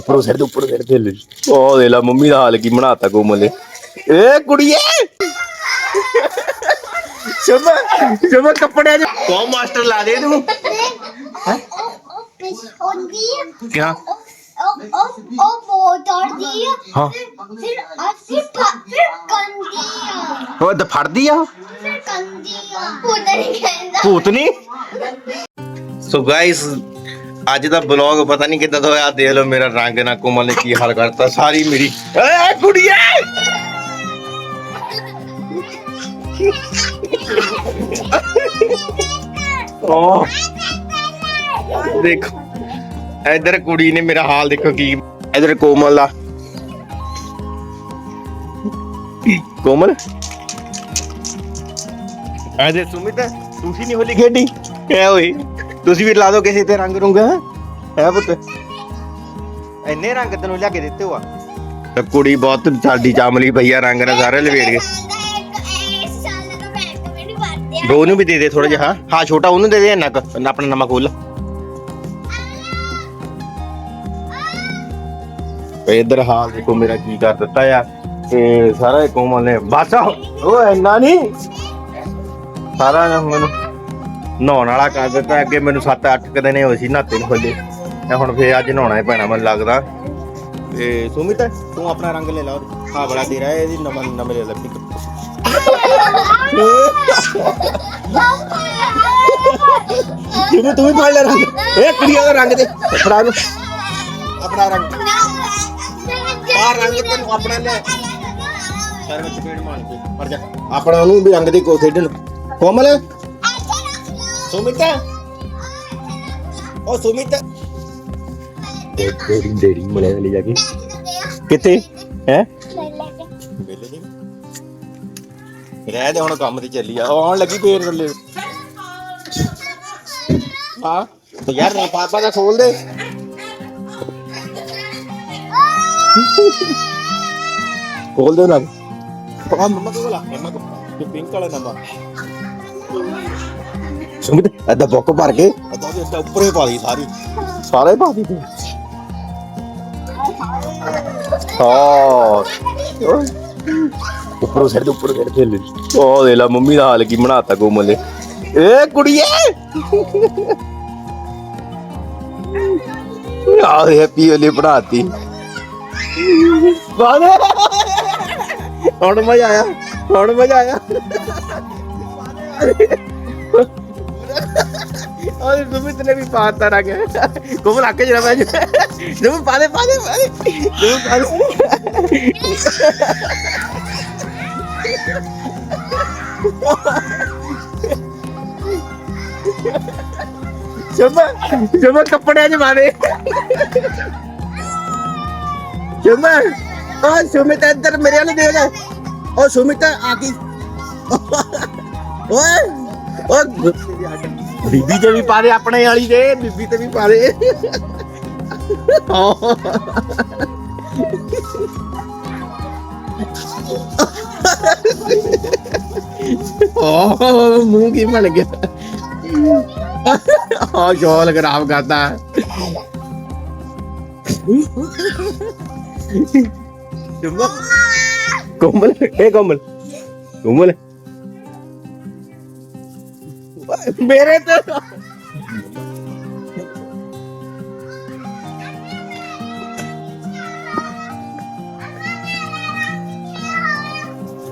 ਉੱਪਰੋਂ ਸਿਰ ਦੇ ਉੱਪਰੋਂ ਸਿਰ ਤੇ ਲੈ ਉਹ ਦੇ ਲਾ ਮੰਮੀ ਦਾ ਹਾਲ ਕੀ ਬਣਾਤਾ ਕੋਮਲ ਨੇ। ਏ ਕੁੜੀਏ! ਸ਼ਮਾ ਸ਼ਮਾ ਕੱਪੜਿਆਂ 'ਚ ਕੋ ਮਾਸਟਰ ਲਾ ਦੇ ਤੂੰ ਹੁੰਦੀ ਹੈ ਕਿਆ? ਉਹ ਉਹ ਉਹ ਮੋਟਰ ਦੀ ਹੈ। ਫਿਰ ਅਸੀਂ ਫਿਰ ਕੰਦੀ ਆ। ਉਹ ਤਾਂ ਫੜਦੀ ਆ? ਫਿਰ ਕੰਦੀ ਆ। ਉਹਦਾ ਨਹੀਂ ਕਹਿੰਦਾ। ਭੂਤਨੀ ਸੋ ਗਾਇਸ ਅੱਜ ਦਾ ਬਲੌਗ ਪਤਾ ਨਹੀਂ ਕਿੱਦਾਂ ਦਾ ਹੋਇਆ ਦੇਖ ਲਓ ਮੇਰਾ ਰੰਗ ਨਾ ਕੋਮਲ ਨੇ ਕੀ ਹਾਲ ਕਰਤਾ, ਸਾਰੀ ਮੇਰੀ ਏ ਕੁੜੀਏ! ਓ, ਦੇਖੋ, ਇਧਰ ਕੁੜੀ ਨੇ ਮੇਰਾ ਹਾਲ ਦੇਖੋ ਕੀ ਇਧਰ ਕੋਮਲ ਦਾ। ਕੋਮਲ? ਅਜੇ ਸੁਮਿਤ ਤੁਸੀਂ ਨਹੀਂ ਹੋਲੀ ਖੇਡੀ? ਐ ਓਏ ਤੁਸੀਂ ਵੀ ਲਾ ਦਿਓ ਕਿਸੇ ਤੇ ਰੰਗ ਰੁੰਗ, ਹੈ? ਪੁੱਤ? ਇੰਨੇ ਰੰਗ ਤੈਨੂੰ ਲਿਆ ਕੇ ਦਿੱਤੇ ਹੋਆ। ਤੇ ਕੁੜੀ ਬਹੁਤ ਸਾਡੀ ਚਾਮਲੀ ਪਈਆ ਰੰਗ ਨਾਲ ਸਾਰੇ ਲਵੇੜ ਗਏ। ਦੋ ਨੂੰ ਵੀ ਦੇ ਦੇ ਥੋੜਾ ਜਿਹਾ, ਹਾਂ? ਹਾਂ, ਛੋਟਾ ਉਹਨੂੰ ਦੇ ਦੇ ਇੰਨਾ ਕੁ ਆਪਣਾ ਨਵਾਂ ਖੋਲ ਇਧਰ ਹਾਲ ਦੇਖੋ ਮੇਰਾ ਕੀ ਕਰ ਦਿੱਤਾ ਆ, ਤੇ ਸਾਰਾ ਕੋਮਲ ਨੇ, ਬਸ, ਉਹ ਇੰਨਾ ਨਹੀਂ ਸਾਰਾ ਮੈਨੂੰ ਨਹਾਉਣ ਵਾਲਾ ਕਰ ਦਿੱਤਾ ਅੱਗੇ ਮੈਨੂੰ 7-8 ਕ ਦਿਨੇ ਹੋਏ ਸੀ ਨਹਾਤੇ ਨੂੰ ਹਲੇ ਤੇ ਹੁਣ ਫੇਰ ਅੱਜ ਨਹਾਉਣਾ ਹੀ ਪੈਣਾ ਮੈਨੂੰ ਲੱਗਦਾ। ਤੇ ਸੁਮਿਤ ਤੂੰ ਆਪਣਾ ਰੰਗ ਲੈ ਲਾ ਹਾਂ ਬੜਾ ਦੇ ਰਿਹਾ ਇਹਦੀ ਨਵਾਂ ਨਵੇਂ ਲੈ ਲੈ ਪਿਕ ਜਿਵੇਂ ਤੂੰ ਵੀ ਫੜ ਲੈ ਰੰਗ। ਇਹ ਕੁੜੀਆਂ ਦਾ ਰੰਗ ਦੇ। ਫੜਾ ਨੂੰ। ਆਪਣਾ ਰੰਗ। ਆ ਰੰਗ ਤੈਨੂੰ ਆਪਣਾ ਲੈ। ਸਾਰੇ ਵਿੱਚ ਪੇੜ ਮਾਰ ਕੇ। ਪਰ ਜਾ। ਆਪਣਾ ਉਹਨੂੰ ਵੀ ਰੰਗ ਦੇ ਕੋ ਖੇਡਣ। ਕੋਮਲ? ਸੁਮਿਤ ਉਹ ਸੁਮਿਤ ਡੇੜੀ ਡੇੜੀ ਮਲੇ ਲੈ ਜਾ ਕੇ ਕਿੱਥੇ ਹੈ ਵੇਲੇ ਜੀ ਰਹਿ ਦੇ ਹੁਣ ਕੰਮ ਤੇ ਚੱਲੀ ਆ ਉਹ ਆਉਣ ਲੱਗੀ ਫੇਰ ਥੱਲੇ ਹਾਂ ਤੇ ਯਾਰ ਨਾ ਪਾਪਾ ਦਾ ਖੋਲ ਦੇ ਖੋਲ ਦੇ ਨਾ ਆ ਮੰਮਾ ਕੋਲ ਆ ਮੰਮਾ ਕੋਲ ਪਿੰਕ ਵਾਲਾ ਨੰਬਰ ਸੁਮਿਤ ਅੱਧਾ ਬੁੱਕ ਭਰ ਕੇ ਅੱਧਾ ਉਹਦੇ ਅੱਧਾ ਉੱਪਰੇ ਪਾ ਦੀ ਸਾਰੀ। ਸਾਰੇ ਪਾ ਦੀ ਤੂੰ ਹਾਂ ਉੱਪਰੋਂ ਸਿਰ ਦੇ ਉੱਪਰੋਂ ਸਿਰ ਤੇ ਲੈ ਉਹ ਦੇ ਲਾ ਮੰਮੀ ਦਾ ਹਾਲ ਕੀ ਬਣਾਤਾ ਕੋਮਲ ਨੇ। ਏ ਕੁੜੀਏ! ਆ ਹੈਪੀ ਵਾਲੀ ਬਣਾਤੀ। ਬਾਦੇ। ਹੁਣ ਮਜ਼ਾ ਆਇਆ ਹੁਣ ਮਜ਼ਾ ਆਇਆ। ਔਰ ਸੁਮਿਤ ਨੇ ਵੀ ਪਾਤਾ ਰੰਗ ਕੋਮਲ ਅੱਕੇ ਜਰਾ ਮੈਂ ਜਮ ਪਾਦੇ ਪਾਦੇ ਪਾਦੇ ਜਮ ਪਾਦੇ ਜਮਾ ਜਮਾ ਕੱਪੜਿਆਂ 'ਚ ਮਾਰੇ ਜਮਾ ਆ ਸੁਮਿਤ ਇੱਧਰ ਮੇਰੇ ਵੱਲ ਦੇਖ ਉਹ ਸੁਮਿਤ ਆ ਗਈ। ਓਏ ਓ ਬੀਬੀ ਤੇ ਵੀ ਪਾ ਦੇ, ਆਪਣੇ ਵਾਲੀ ਦੇ, ਬੀਬੀ ਤੇ ਵੀ ਪਾ ਦੇ। ਓ ਮੂੰਹ ਕੀ ਬਣ ਗਿਆ? ਆ ਜੋਲ ਖਰਾਬ ਕਰਦਾ ਕੋਮਲ ਇਹ ਕੋਮਲ ਕੋਮਲ ਮੇਰੇ ਤੇ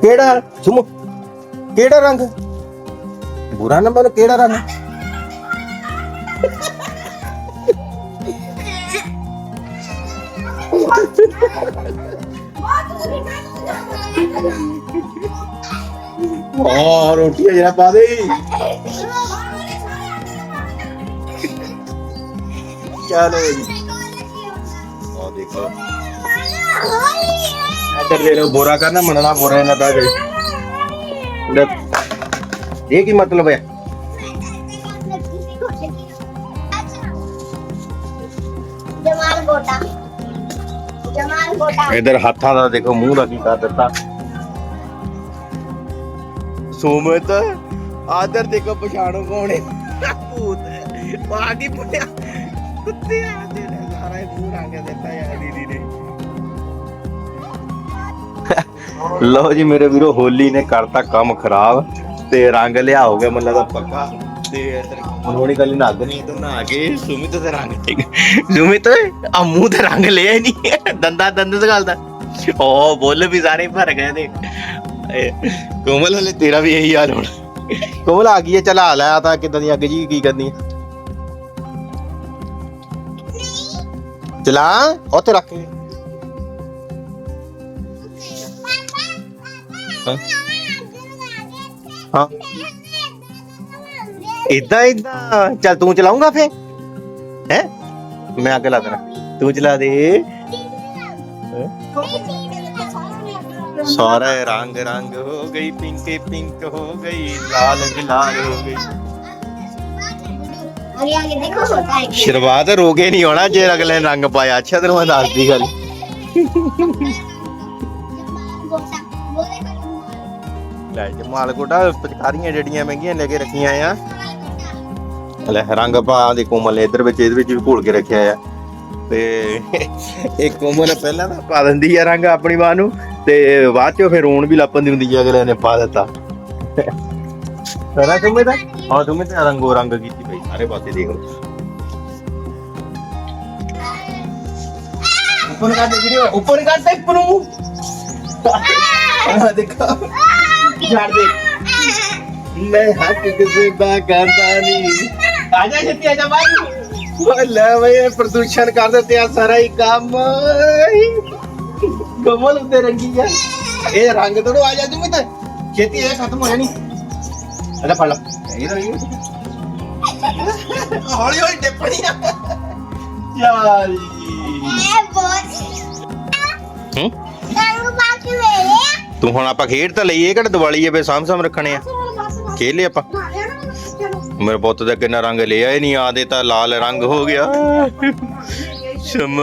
ਕਿਹੜਾ ਸੁਮੋ, ਕਿਹੜਾ ਰੰਗ? ਬੁਰਾ ਨੰਬਰ ਕਿਹੜਾ ਰੰਗ? ਆ ਰੋਟੀ ਜਰਾ ਪਾ ਦੇ। ਚਲੋ ਜੀ ਆ ਦੇਖੋ ਇੱਧਰ ਦੇ ਲੋ ਬੋਰਾ ਕਰਨਾ ਮੰਨਣਾ ਬੋਰਾ ਨਾ ਪਾ ਦੇ ਲੈ ਇਹ ਕੀ ਮਤਲਬ ਹੈ? ਜਮਾਲ ਗੋਟਾ। ਜਮਾਲ ਗੋਟਾ। ਇਧਰ ਹੱਥਾਂ ਦਾ ਦੇਖੋ ਮੂੰਹ ਦਾ ਕੀ ਕਰ ਦਿੱਤਾ। ਸੋਮਤ ਆਦਰ ਦੇਖੋ ਪਛਾਣੋ ਕੌਣ ਹੈ? ਭੂਤ ਬਾਗੀ ਪੁੱਟਿਆ ਕੁੱਤੇ ਆ ਦੇ ਸਾਰਾ ਇਹ ਰੰਗ ਦਿੱਤਾ ਯਾਰ ਦੀਦੀ ਨੇ। ਲਓ ਜੀ ਮੇਰੇ ਵੀਰੋ, ਹੋਲੀ ਨੇ ਕਰਤਾ ਕੰਮ ਖਰਾਬ ਤੇ ਰੰਗ ਲਿਆਓਗੇ ਮੈਨੂੰ ਲੱਗਦਾ ਪੱਕਾ। ਤੇ ਇਧਰ ਮਨੋਣੀ ਕੱਲੀ ਨੱਗ ਨਹੀਂ ਤੇ ਨਹਾ ਕੇ ਸੁਮਿਤ ਤੇ ਰੰਗ ਠੀਕ ਸੁਮਿਤ ਆ ਮੂੰਹ ਤੇ ਰੰਗ ਲਿਆ ਹੀ ਨਹੀਂ। ਦੰਦਾ, ਦੰਦ ਸਗਲਦਾ ਓ, ਬੋਲ ਵੀ ਸਾਰੇ ਭਰ ਗਏ ਨੇ। ਕੋਮਲ, ਹਲੇ ਤੇਰਾ ਵੀ ਇਹੀ ਹਾਲ ਹੋਣਾ। ਕੋਮਲ ਆ ਗਈ ਹੈ, ਚਲਾ ਲੈ ਤਾਂ ਕਿਦਾਂ ਦੀ ਅੱਗ ਜੀ, ਕੀ ਕਰਨੀ ਹੈ? ਚਲਾ ਉੱਥੇ ਰੱਖ ਕੇ ਹਾਂ ਹਾਂ ਇਦਾਂ ਇਦਾਂ ਚੱਲ ਤੂੰ ਚਲਾਉਂਗਾ ਫੇ ਹੈ ਮੈਂ ਅੱਗ ਲਾ ਦੇਣਾ ਤੂੰ ਚਲਾ ਦੇ ਸਾਰਾ ਰੰਗ ਰੰਗ ਹੋ ਗਈ ਪਿੰਕੇ ਪਿੰਕ ਹੋ ਗਈ ਲਾਲ ਵੀ ਲਾਲ ਹੋ ਗਈ आगे आगे देखो होता है क्या। ਸ਼ੁਰੂਆਤ ਰੋਗੇ ਨਹੀਂ ਹੋਣਾ ਜੇ ਅਗਲੇ ਨੇ ਰੰਗ ਪਾਇਆ ਅੱਛਾ ਤੈਨੂੰ ਮੈਂ ਦੱਸਦੀ ਗੱਲ बोलता- वो देखो ਲੈ ਜਮਾਲ ਕੋਟਾ ਪਚਕਾਰੀਆਂ ਜਿਹੜੀਆਂ ਮਹਿੰਗੀਆਂ ਲੈ ਕੇ ਰੱਖੀਆਂ ਆ ਲੈ ਰੰਗ ਪਾ ਦੇ ਕੋਮਲ ਇਧਰ ਵਿੱਚ ਇਹਦੇ ਵਿੱਚ ਵੀ ਘੋਲ ਕੇ ਰੱਖਿਆ ਆ ਤੇ ਇੱਕ ਕੋਮਲ ਪਹਿਲਾਂ ਤਾਂ ਪਾ ਦਿੰਦੀ ਆ ਰੰਗ ਆਪਣੀ ਮਾਂ ਨੂੰ ਤੇ ਬਾਅਦ ਚੋਂ ਫਿਰ ਰੋਣ ਵੀ ਲੱਪਣ ਦੀ ਹੁੰਦੀ ਆ ਅਗਲੇ ਨੇ ਪਾ ਦਿੱਤਾ ਸਾਰਾ ਤੁਮੇ ਤਾਂ ਹਾਂ ਤੁਮੇ ਤਾਂ ਰੰਗੋ ਰੰਗ ਕੀਤੀ ਪਈ ਸਾਰੇ ਪਾਸੇ ਦੇਖ ਲਓ ਉੱਪਰ ਕਰ ਦੇ ਵੀਡੀਓ ਉੱਪਰ ਕਰ ਦੇ ਉੱਪਰ ਨੂੰ ਆ ਦੇਖੋ ਝਾੜ ਦੇ ਮੈਂ ਹੱਥ ਕਿਸੇ ਦਾ ਕਰਦਾ ਨਹੀਂ ਆ ਜਾ ਛੇਤੀ ਆ ਜਾ ਬਾਈ ਓ ਲੈ ਬਈ ਇਹ ਪ੍ਰਦੂਸ਼ਣ ਕਰ ਦਿੱਤੇ ਆ ਸਾਰਾ ਹੀ ਕੰਮ ਕਮਲ ਉੱਤੇ ਰੰਗੀ ਆ ਇਹ ਰੰਗ ਤੋੜੋ ਆ ਜਾ ਤੂੰ ਵੀ ਹੌਲੀ ਹੌਲੀ ਟਿੱਪਣੀ ਆ। ਤੂੰ ਹੁਣ ਆਪਾਂ ਖੇਡ ਤਾਂ ਲਈਏ ਕਿਹੜਾ ਦੀਵਾਲੀ ਆ ਬੇ ਸਾਂਭ ਸਾਂਭ ਰੱਖਣੇ ਆ। ਖੇਡ ਆਪਾਂ। ਮੇਰੇ ਪੁੱਤ ਦੇ ਕਿੰਨਾ ਰੰਗ ਲਿਆ ਹੀ ਨਹੀਂ ਆਦੇ ਤਾਂ ਲਾਲ ਰੰਗ ਹੋ ਗਿਆ। ਸ਼ਮ।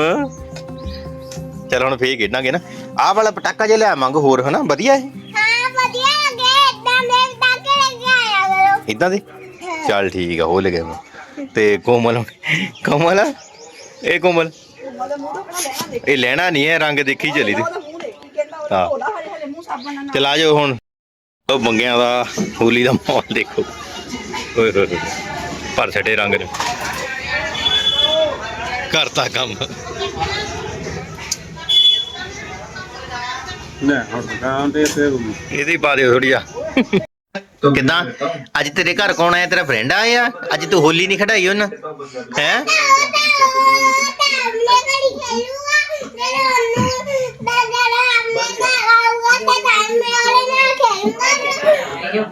ਚਲ ਹੁਣ ਫੇਰ ਖੇਡਾਂਗੇ ਨਾ। ਆਹ ਵਾਲਾ ਪਟਾਕਾ ਜੇ ਲਿਆ ਮੰਗ ਹੋਰ ਹਨਾ? ਵਧੀਆ ਹੈ ਹਾਂ ਵਧੀਆ ਹੈ ਇਦਾਂ ਦੇ ਪਟਾਕੇ ਲੈ ਆਇਆ ਕਰੋ। ਇਦਾਂ ਦੇ? ਚੱਲ ਠੀਕ ਆ ਹੋ ਲਗੇ ਤੇ ਕੋਮਲ ਕੋਮਲ? ਇਹ ਕੋਮਲ। ਇਹ ਲੈਣਾ ਨਹੀਂ ਹੈ ਰੰਗ ਦੇਖੀ ਚਲੀ ਤੇ। ਹਾਂ। ਚਲ ਜਾਓ ਹੁਣ। ਉਹ ਬੰਗਿਆਂ ਦਾ ਹੋਲੀ ਦਾ ਮਾਹੌਲ ਦੇਖੋ। ਓਏ ਹੋਏ ਭਰ ਛੱਡੇ ਰੰਗ ਨੇ। ਕਰਤਾ ਕੰਮ। ਲੈ ਹੁਣ ਦੁਕਾਨ ਤੇ ਤੇ ਇਹਦੇ ਪਾ ਦਿਓ ਥੋੜੀ ਆ ਕਿਦਾਂ? ਅੱਜ ਤੇਰੇ ਘਰ ਕੌਣ ਆਇਆ? ਤੇਰਾ ਫਰੈਂਡ ਆਇਆ? ਅੱਜ ਤੂੰ ਹੋਲੀ ਨਹੀਂ ਖੜਾਈ ਉਹਨਾਂ? ਹੈ?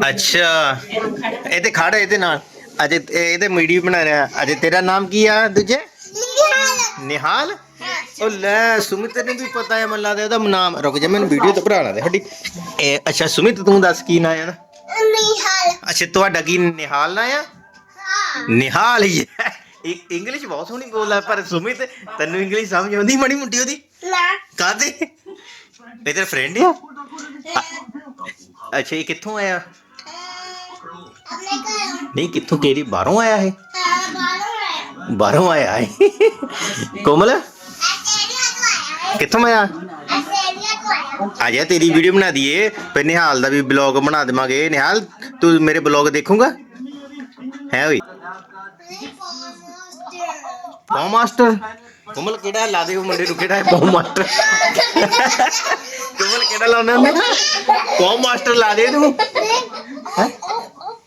ਅੱਛਾ। ਇਹਦੇ ਖੜ ਇਹਦੇ ਨਾਲ। ਅਜੇ ਇਹਦੇ ਮੀਡੀ ਬਣਾ ਰਿਹਾ। ਅਜੇ ਤੇਰਾ ਨਾਮ ਕੀ ਆ ਦੂਜੇ? ਨਿਹਾਲ? ਉਹ ਲੈ ਸੁਮਿਤ ਨੂੰ ਵੀ ਪਤਾ ਹੈ ਮੱਲਾ ਦੇ ਉਹਦਾ ਨਾਮ ਰੁਕ ਜਾ ਮੈਨੂੰ ਵੀਡੀਓ ਤੇ ਭਰਾਣਾ ਦੇ ਹੱਡੀ। ਅੱਛਾ ਸੁਮਿਤ ਤੂੰ ਦੱਸ ਕੀ ਨਾਮ ਹੈ ਨਿਹਾਲ। ਅੱਛਾ ਤੁਹਾਡਾ ਕੀ ਨਿਹਾਲ ਨਾ ਆ? ਹਾਂ। ਨਿਹਾਲ ਹੀ ਹੈ। ਇ- ਇੰਗਲਿਸ਼ ਬਹੁਤ ਸੋਹਣੀ ਬੋਲਦਾ ਪਰ ਸੁਮਿਤ ਤੈਨੂੰ ਇੰਗਲਿਸ਼ ਸਮਝ ਆਉਂਦੀ ਮਾੜੀ ਮੁੰਡੀ ਉਹਦੀ? ਨਾ। ਕਾਹਦੇ? ਇਹ ਤੇਰਾ ਫਰੈਂਡ ਆ? ਅੱਛਾ ਇਹ ਕਿੱਥੋਂ ਆਇਆ? ਨਹੀਂ ਕਿੱਥੋਂ ਕਿਹੜੀ ਬਾਹਰੋਂ ਆਇਆ ਇਹ? ਬਾਹਰੋਂ ਆਇਆ। ਬਾਹਰੋਂ ਆਇਆ ਹੈ ਕੋਮਲ? ਕਿੱਥੋਂ ਆਇਆ? ਆਜਾ ਤੇਰੀ ਵੀਡੀਓ ਬਣਾ ਦਈਏ। ਫਿਰ ਨਿਹਾਲ ਦਾ ਵੀ ਬਲੌਗ ਬਣਾ ਦੇਵਾਂਗੇ। ਨਿਹਾਲ, ਤੂੰ ਮੇਰੇ ਬਲੌਗ ਦੇਖੂਗਾ? ਹੈ ਓਏ। ਬੌ ਮਾਸਟਰ ਕਮਲ, ਕਿਹੜਾ ਲਾ ਦੇ ਉਹ ਮੁੰਡੇ ਨੂੰ? ਕਿਹੜਾ ਬੌ ਮਾਸਟਰ ਕਮਲ, ਕਿਹੜਾ ਲਾਉਣਾ ਉਹਨੇ ਬੌ ਮਾਸਟਰ ਲਾ ਦੇ ਤੂੰ।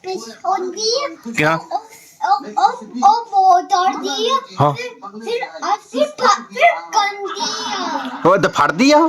ਕੀ ਉਹ ਬੋਲਦੀ ਹਾਂ। ਫਿਰ ਫਿਰ ਫਿਰ ਕੰਦੀ ਉਹ ਤਾਂ ਫੜਦੀ ਆ।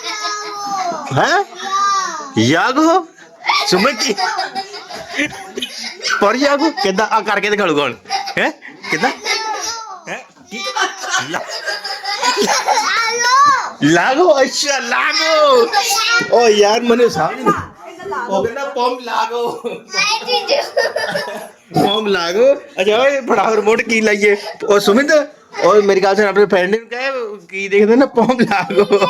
ਨਹੀਂ ਹੈਗੀ जागो ਹੈ? ਯਾਗ ਹੋ? ਸੁਮਨ ਪਰ ਯਾਗ ਕਿੱਦਾਂ? ਆ ਕਰਕੇ ਦਿਖਾਲੂ ਕੌਣ? ਹੈ? ਕਿੱਦਾਂ? ਹੈ? ਲਾਗੋ ਅੱਛਾ, ਲਾਗੋ ਓ ਯਾਰ, ਮੈਨੂੰ ਸਮਝ ਨਹੀਂ ਉਹ ਕਹਿੰਦਾ ਪੰਪ ਲਾਗੋ ਮੈਂ ਲਾਗੋ ਅੱਛਾ, ਓਏ ਫੜਾ ਰਿਮੋਟ ਕੀ ਲਾਈਏ। ਉਹ ਸੁਮਿਤ ਉਹ ਮੇਰੀ ਗੱਲ ਸੁਣ, ਆਪਣੇ ਫਰੈਂਡ ਨੂੰ ਕਹੇ, ਕੀ ਦੇਖਦੇ ਨਾ? ਪੰਪ ਲਾਗੋ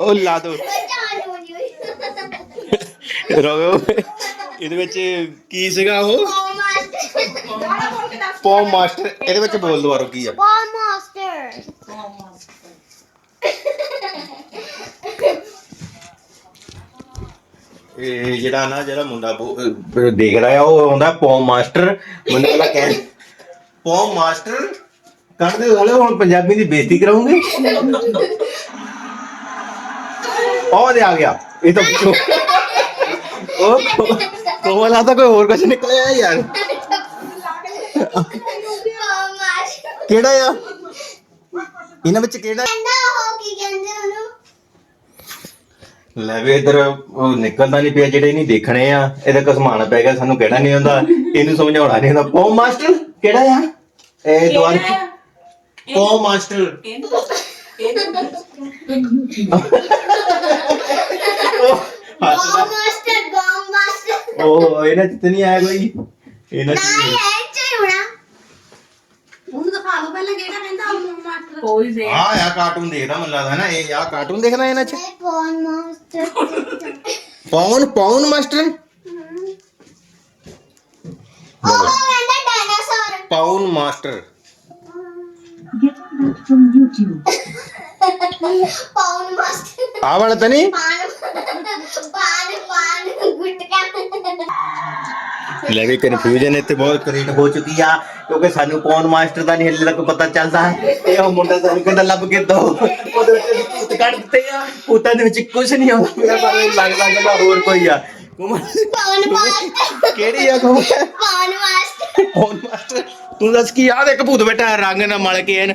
ਉਹ ਲਾ ਦੋ। ਰੋਵੇ ਇਹਦੇ ਵਿੱਚ ਕੀ ਸੀਗਾ ਉਹ? ਪੌਮ ਮਾਸਟਰ ਇਹਦੇ ਵਿੱਚ ਬੋਲ ਦੁਬਾਰਾ ਕੀ ਆ? Ball Master. ਇਹ ਜਿਹੜਾ ਨਾ ਜਿਹੜਾ ਮੁੰਡਾ ਦੇਖ ਰਿਹਾ ਆ ਉਹ ਆਉਂਦਾ ਪੌਮ ਮਾਸਟਰ ਮੈਨੂੰ ਪਹਿਲਾਂ ਕਹਿ ਪੌਮ ਮਾਸਟਰ ਕੱਢਦੇ ਵਾਲੇ ਹੁਣ ਪੰਜਾਬੀ ਦੀ ਬੇਇੱਜ਼ਤੀ ਕਰਾਉਂਗੇ। ਉਹ ਦੇ ਆ ਗਿਆ। ਇਹ ਤਾਂ ਪੁੱਛੋ। ਉਹ ਕੋਮਲ ਆ ਤਾਂ ਕੋਈ ਹੋਰ ਕੁਝ ਨਿਕਲਿਆ ਯਾਰ। Ball Master. ਕਿਹੜਾ ਆ? ਇਹਨਾਂ ਵਿੱਚ ਕਿਹੜਾ? ਕਹਿੰਦਾ ਉਹ ਕੀ ਕਹਿੰਦੇ ਉਹਨੂੰ? ਲੈ ਵੀ ਇਧਰ ਉਹ ਨਿਕਲਦਾ ਨਹੀਂ ਪਿਆ ਜਿਹੜੇ ਨਹੀਂ ਦੇਖਣੇ ਆ। ਇਹਦਾ ਕਸਮਾਨਾ ਪੈ ਗਿਆ ਸਾਨੂੰ ਕਹਿਣਾ ਨਹੀਂ ਹੁੰਦਾ ਇਹਨੂੰ ਸਮਝਾਉਣਾ ਨਹੀਂ ਹੁੰਦਾ ਪੌਮ ਮਾਸਟਰ ਕਿਹੜਾ ਆ? ਇਹ ਦੁਆਰ ਪੌਮ ਮਾਸਟਰ। Ball Master. ਉਹ ਇਹਨਾਂ ਚ ਤਾਂ ਨਹੀਂ ਆਇਆ ਕੋਈ ਇਹਨਾਂ ਚ ਨਹੀਂ। ਉਹਨੂੰ ਦਿਖਾ ਲਓ ਪਹਿਲਾਂ ਕਿਹੜਾ ਕਹਿੰਦਾ ਉਹ ਮਾਸਟਰ ਕੋਈ ਦੇ ਆ ਆ ਕਾਰਟੂਨ ਦੇਖਦਾ ਮੈਨੂੰ ਲੱਗਦਾ ਹੈ ਨਾ ਇਹ ਆ ਕਾਰਟੂਨ ਦੇਖਦਾ ਇਹਨਾਂ ਚ Ball Master. Pawn pawn master ਉਹ ਕਹਿੰਦਾ ਡਾਇਨਾਸੌਰ ਪੌਨ ਮਾਸਟਰ ਪਾਨ ਪਾਨ ਪਾਨ ਲੈ ਵੀ ਕਨਫਿਊਜ਼ਨ ਇੱਥੇ ਬਹੁਤ ਕ੍ਰੀਏਟ ਹੋ ਚੁੱਕੀ ਆ ਕਿਉਂਕਿ ਸਾਨੂੰ ਪੌਨ ਮਾਸਟਰ ਦਾ ਨਹੀਂ ਹਲੇ ਤੱਕ ਪਤਾ ਚੱਲਦਾ ਇਹ ਉਹ ਮੁੰਡਾ ਸਾਨੂੰ ਕਹਿੰਦਾ ਲੱਭ ਕੇ ਦੋ ਉਹਦੇ ਵਿੱਚ ਭੂਤ ਕੱਢ ਦਿੱਤੇ ਆ ਭੂਤਾਂ ਦੇ ਵਿੱਚ ਕੁਝ ਨਹੀਂ ਆਉਂਦਾ ਮੇਰਾ ਪਰ ਲੱਗਦਾ ਕਿ ਹੋਰ ਕੋਈ ਆ ਕੁਮਾਰ ਪਾਉਨ ਮਾਸਟਰ ਕਿਹੜੀ ਆ Kumar pawn master pawn master ਤੂੰ ਦੱਸ ਕੀ ਆ ਦੇਖ ਭੂਤ ਬੈਠਾ ਰੰਗ ਨਾ ਮਲ ਕੇ ਇਹਨ